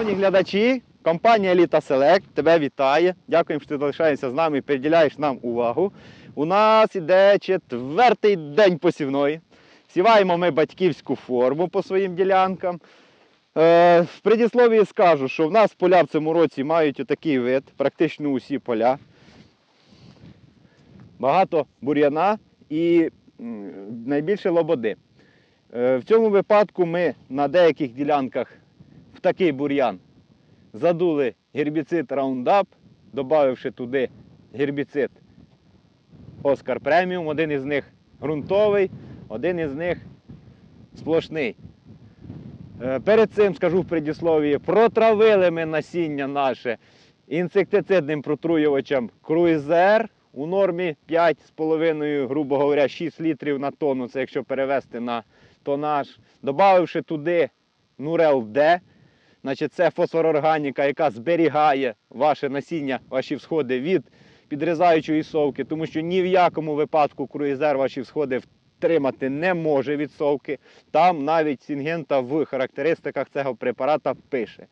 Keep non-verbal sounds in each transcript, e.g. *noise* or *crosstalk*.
Шановні глядачі, компанія Еліта Селект тебе вітає. Дякуємо, що ти залишаєшся з нами і приділяєш нам увагу. У нас іде четвертий день посівної. Сіваємо ми батьківську форму по своїм ділянкам. Е, в предісловії скажу, що в нас поля в цьому році мають отакий вид, практично усі поля. Багато бур'яна і найбільше лободи. Е, В цьому випадку ми на деяких ділянках в такий бур'ян задули гербіцид Roundup, додавши туди гербіцид Оскар Преміум. Один із них ґрунтовий, один із них сплошний. Е, Перед цим скажу в предісловії, протравили ми насіння наше інсектицидним протруювачем Круїзер у нормі 5,5, грубо говоря, 6 літрів на тонну, це якщо перевести на тонаж, додавши туди Нурел Д, значить це фосфорорганіка, яка зберігає ваше насіння, ваші всходи від підрізаючої совки, тому що ні в якому випадку круїзер ваші всходи втримати не може від совки. Там навіть Сінгента в характеристиках цього препарата пише.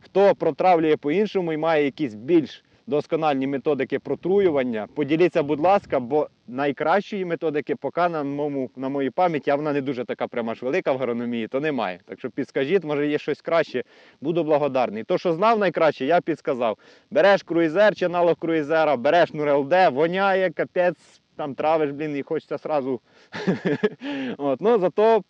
Хто протравлює по-іншому і має якісь більш доскональні методики протруювання, поділіться, будь ласка, бо найкращої методики поки на, моєму, на моїй пам'яті, а вона не дуже така прямо ж велика в агрономії, то немає. Так що підскажіть, може є щось краще, буду благодарний. То, що знав найкраще, я підсказав. Береш круїзер чи аналог круїзера, береш Нурел воняє, капець, там травиш, блін, і хочеться сразу. *laughs* От, ну, зато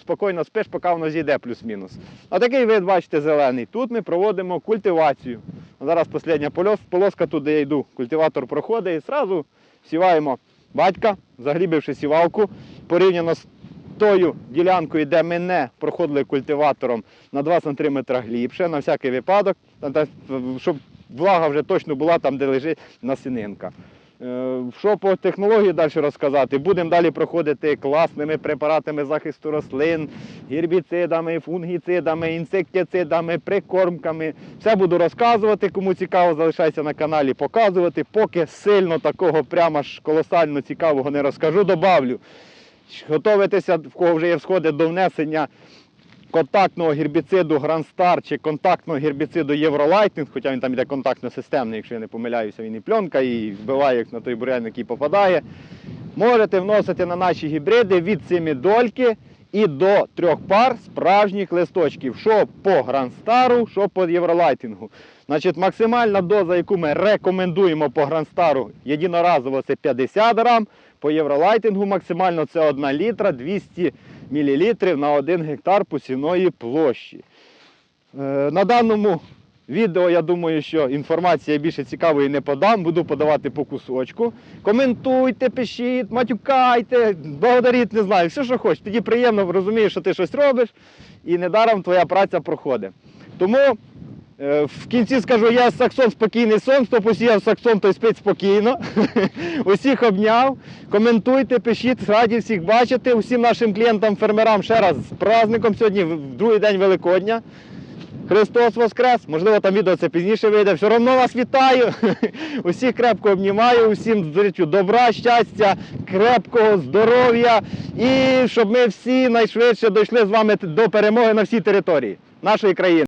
спокійно спиш, поки воно зійде плюс-мінус. А такий вид, бачите, зелений. Тут ми проводимо культивацію. Зараз остання полос- полоска, туди я йду. Культиватор проходить і одразу сіваємо батька, заглібивши сівалку, порівняно з тою ділянкою, де ми не проходили культиватором на 2 см глибше, на всякий випадок, щоб влага вже точно була там, де лежить насінинка. Е, Що по технології далі розказати? Будемо далі проходити класними препаратами захисту рослин, гербіцидами, фунгіцидами, інсектицидами, прикормками. Все буду розказувати. Кому цікаво, залишайся на каналі, показувати. Поки сильно такого прямо ж колосально цікавого не розкажу, добавлю. Готовитися, в кого вже є всходи до внесення контактного гербіциду Grand Star чи контактного гербіциду Євролайтинг, хоча він там іде контактно-системний, якщо я не помиляюся, він і пленка, і вбиває на той бурян, який попадає. Можете вносити на наші гібриди від 7 дольки і до трьох пар справжніх листочків, що по Грандстару, що по Євролайтингу. Значить, максимальна доза, яку ми рекомендуємо по Грандстару, єдиноразово, це 50 грам, по Євролайтингу максимально це 1 літра 200 мл на 1 гектар посівної площі. Е, На даному відео, я думаю, що інформація більше цікавої не подам, буду подавати по кусочку. Коментуйте, пишіть, матюкайте, благодаріть, не знаю, все, що хочеш. Тоді приємно розумієш, що ти щось робиш, і недаром твоя праця проходить. Тому е, в кінці скажу, я саксон спокійний сон, хто посіяв саксон, той спить спокійно. *laughs* Усіх обняв. Коментуйте, пишіть, раді всіх бачити. Усім нашим клієнтам, фермерам ще раз з праздником сьогодні, в другий день Великодня. Христос Воскрес! Можливо, там відео це пізніше вийде. Все одно вас вітаю. *laughs* Усіх крепко обнімаю, усім зречу добра, щастя, крепкого здоров'я і щоб ми всі найшвидше дійшли з вами до перемоги на всій території нашої країни.